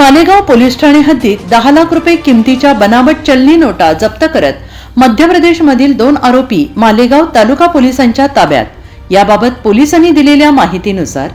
Malegaon police Thane हद्दीत दहा लाख रुपये किमतीच्या बनावट चलनी नोटा जप्त करत मध्य प्रदेशमधील दोन आरोपी मालेगाव तालुका पोलिसांच्या ताब्यात. याबाबत पोलिसांनी दिलेल्या माहितीनुसार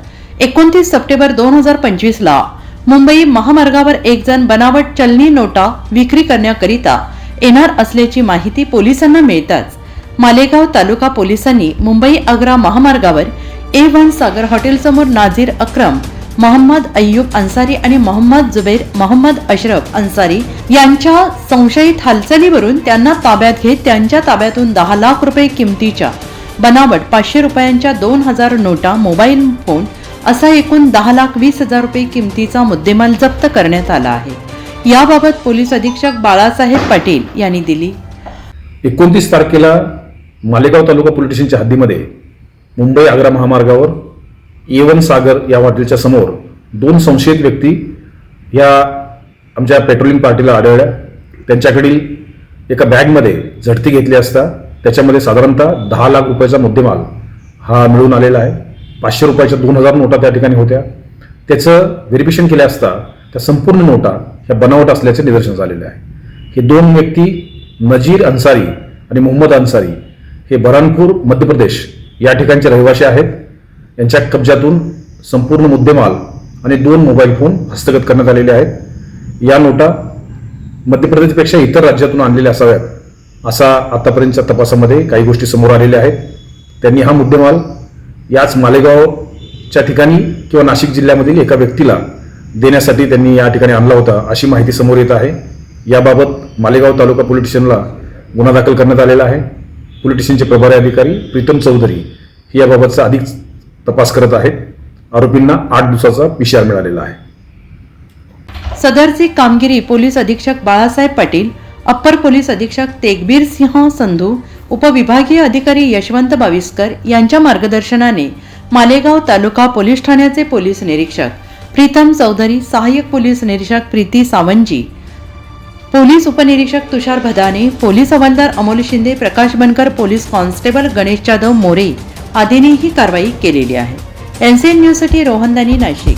एकोणतीस सप्टेंबर दोन हजार पंचवीस ला मुंबई महामार्गावर एक जण बनावट चलनी नोटा विक्री करण्याकरिता येणार असल्याची माहिती पोलिसांना मिळताच मालेगाव तालुका पोलिसांनी मुंबई आग्रा महामार्गावर ए वन सागर हॉटेलसमोर नाझीर अक्रम मोहम्मद अय्यूब अन्सारी आणि मोहम्मद जुबेर मोहम्मद अशरफ अन्सारी यांच्या संशयित हालचालीवरून त्यांना ताब्यात घेत त्यांच्या ताब्यातून दहा लाख रुपये किमतीच्या बनावट पाचशे रुपयांच्या दोन हजार नोटा मोबाईल फोन असा एकूण दहा लाख वीस हजार रुपये किमतीचा मुद्देमाल जप्त करण्यात आला आहे. याबाबत पोलीस अधीक्षक बाळासाहेब पाटील यांनी दिली. एकोणतीस तारखेला मालेगाव तालुका पोलीस स्टेशनच्या हद्दीमध्ये मुंबई आग्रा महामार्गावर एवन सागर या हॉटेलच्या समोर दोन संशयित व्यक्ती या आमच्या पेट्रोलिंग पार्टीला आढळल्या. त्यांच्याकडील एका बॅगमध्ये झडती घेतली असता त्याच्यामध्ये साधारणतः दहा लाख रुपयाचा मुद्देमाल हा मिळून आलेला आहे. पाचशे रुपयाच्या दोन हजार नोटा त्या ठिकाणी होत्या. त्याचं व्हेरिफिकेशन केलं असता त्या संपूर्ण नोटा ह्या बनावट असल्याचे निदर्शन झालेले आहे. हे दोन व्यक्ती नजीर अन्सारी आणि मोहम्मद अन्सारी हे बरानपूर मध्य प्रदेश या ठिकाणचे रहिवासी आहेत. यांच्या कब्जातून संपूर्ण मुद्देमाल आणि दोन मोबाईल फोन हस्तगत करण्यात आलेले आहेत. या नोटा मध्य प्रदेशपेक्षा इतर राज्यातून आणलेल्या असाव्यात असा आतापर्यंतच्या तपासामध्ये काही गोष्टी समोर आलेल्या आहेत. त्यांनी हा मुद्देमाल याच मालेगावच्या ठिकाणी किंवा नाशिक जिल्ह्यामधील एका व्यक्तीला देण्यासाठी त्यांनी या ठिकाणी आणला होता अशी माहिती समोर येत आहे. याबाबत मालेगाव तालुका पोलीस स्टेशनला गुन्हा दाखल करण्यात आलेला आहे. पोलीस स्टेशनचे प्रभारी अधिकारी प्रीतम चौधरी ही याबाबतचा अधिक तपास करत आहेत. आरोपींना आठ दिवसाचा पिशार मिळालेला आहे. सदरची कामगिरी पोलीस अधीक्षक बाळासाहेब पाटील अप्पर पोलीस अधीक्षक तेगबीर सिंह संधू उपविभागीय अधिकारी यशवंत बाविस्कर यांच्या मार्गदर्शनाने मालेगाव तालुका पोलीस ठाण्याचे पोलीस निरीक्षक प्रीतम चौधरी सहाय्यक पोलीस निरीक्षक प्रीती सावंजी पोलीस उपनिरीक्षक तुषार भदाने पोलीस हवालदार अमोल शिंदे प्रकाश बनकर पोलीस कॉन्स्टेबल गणेश जाधव मोरे आदींनी ही कारवाई केलेली आहे. एनसीएन न्यूजसाठी रोहन दानी नाशिक.